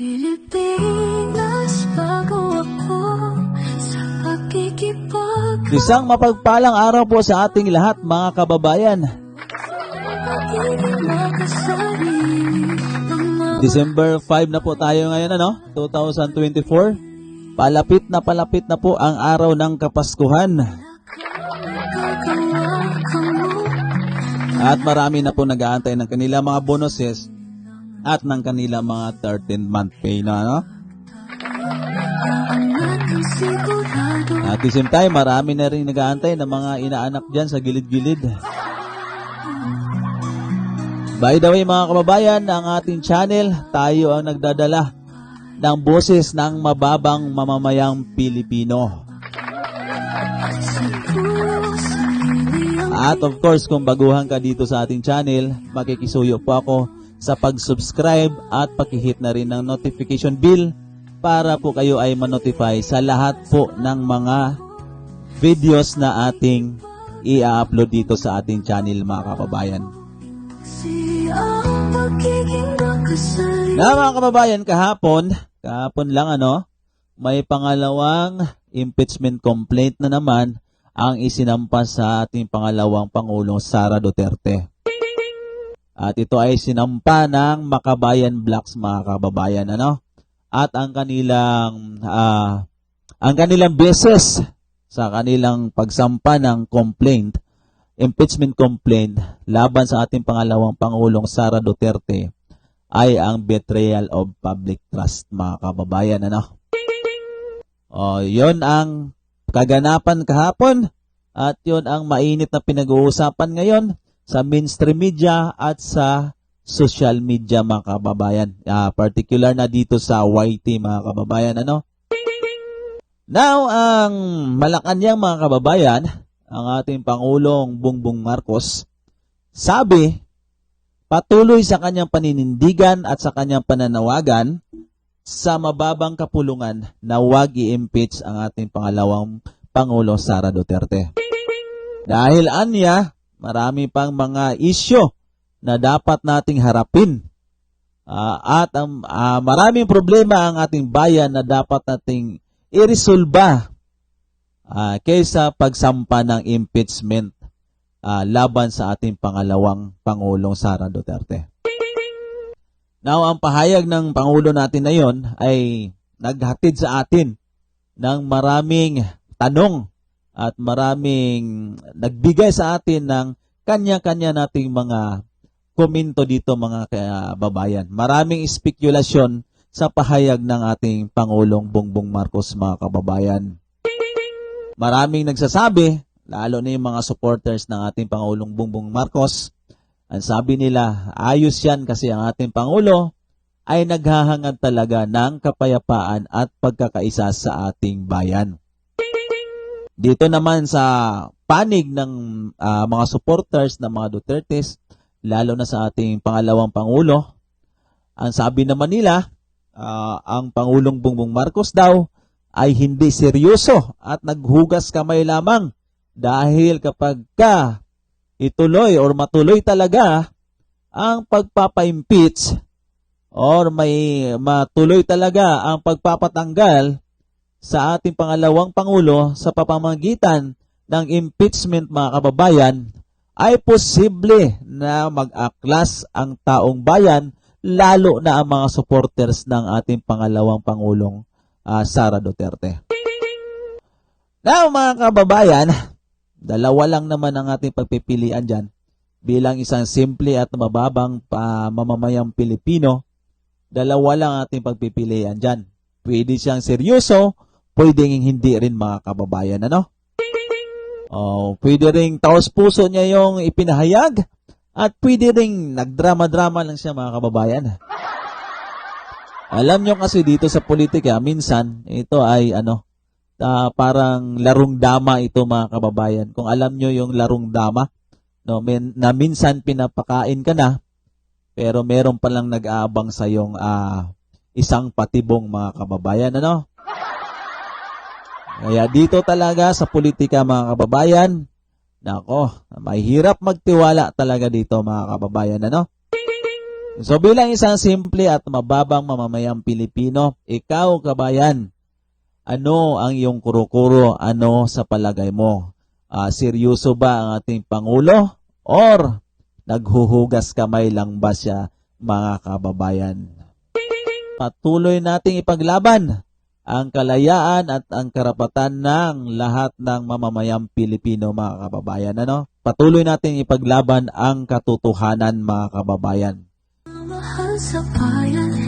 Pilipinas, bago ako sa pakikipag Isang mapagpalang araw po sa ating lahat mga kababayan. December 5 na po tayo ngayon ano, 2024. Palapit na palapit na po ang araw ng Kapaskuhan. At marami na po nag-aantay ng kanila mga bonuses at ng kanila mga 13 month pay na ano. At the same time, marami na rin nag-aantay ng mga inaanak dyan sa gilid-gilid. By the way mga kababayan, ang ating channel, tayo ang nagdadala ng boses ng mababang mamamayang Pilipino. At of course, kung baguhan ka dito sa ating channel, makikisuyo po ako sa pag-subscribe at pakihit na rin ng notification bell para po kayo ay manotify sa lahat po ng mga videos na ating i-upload dito sa ating channel mga kababayan. Na mga kababayan, kahapon, kahapon lang ano, may pangalawang impeachment complaint na naman ang isinampa sa ating pangalawang Pangulong Sara Duterte. At ito ay sinampa ng Makabayan Blacks mga kababayan ano. At ang kanilang ah, ang kanilang beses sa kanilang pagsampa ng complaint, impeachment complaint laban sa ating pangalawang Pangulong Sara Duterte ay ang betrayal of public trust mga kababayan ano. O, yon ang kaganapan kahapon at yon ang mainit na pinag-uusapan ngayon sa mainstream media at sa social media mga kababayan. Ah, particular na dito sa YT mga kababayan ano. Now, ang Malacanang mga kababayan, ang ating Pangulong Bongbong Marcos, sabi patuloy sa kanyang paninindigan at sa kanyang pananawagan sa mababang kapulungan na huwag i-impeach ang ating pangalawang Pangulo Sara Duterte. Dahil anya, marami pang mga isyo na dapat nating harapin. Ah, at ang ah, maraming problema ang ating bayan na dapat nating iresolba ah, kaysa pagsampa ng impeachment ah, laban sa ating pangalawang Pangulong Sara Duterte. Now, ang pahayag ng Pangulo natin na yon ay naghatid sa atin ng maraming tanong at maraming nagbigay sa atin ng kanya-kanya nating mga komento dito mga kababayan. Maraming spekulasyon sa pahayag ng ating Pangulong Bongbong Marcos mga kababayan. Maraming nagsasabi, lalo na yung mga supporters ng ating Pangulong Bongbong Marcos, ang sabi nila, ayos yan kasi ang ating Pangulo ay naghahangad talaga ng kapayapaan at pagkakaisa sa ating bayan. Dito naman sa panig ng ah, mga supporters ng mga Dutertes, lalo na sa ating pangalawang Pangulo, ang sabi naman nila, ah, ang Pangulong Bongbong Marcos daw ay hindi seryoso at naghugas kamay lamang dahil kapag ka ituloy or matuloy talaga ang pagpapa-impeach or may matuloy talaga ang pagpapatanggal sa ating pangalawang pangulo sa papamagitan ng impeachment mga kababayan ay posible na mag-aklas ang taong bayan lalo na ang mga supporters ng ating pangalawang pangulong ah, Sara Duterte. Now mga kababayan, Dalawa lang naman ang ating pagpipilian dyan bilang isang simple at mababang pamamamayang Pilipino. Dalawa lang ang ating pagpipilian dyan. Pwede siyang seryoso, pwede hindi rin mga kababayan. Ano? Oh, pwede ring taos puso niya yung ipinahayag at pwede ring nagdrama-drama lang siya mga kababayan. Alam nyo kasi dito sa politika, minsan ito ay ano, ah, parang larong dama ito mga kababayan. Kung alam nyo yung larong dama, no, min, na minsan pinapakain ka na, pero meron palang nag-aabang sa yung ah, isang patibong mga kababayan. Ano? Kaya dito talaga sa politika mga kababayan, nako, mahirap magtiwala talaga dito mga kababayan. Ano? So bilang isang simple at mababang mamamayang Pilipino, ikaw kabayan, ano ang iyong kurukuro? Ano sa palagay mo? Ah, seryoso ba ang ating Pangulo? Or naghuhugas kamay lang ba siya mga kababayan? Patuloy nating ipaglaban ang kalayaan at ang karapatan ng lahat ng mamamayang Pilipino mga kababayan. Ano? Patuloy nating ipaglaban ang katotohanan mga kababayan. Mahal sa bayan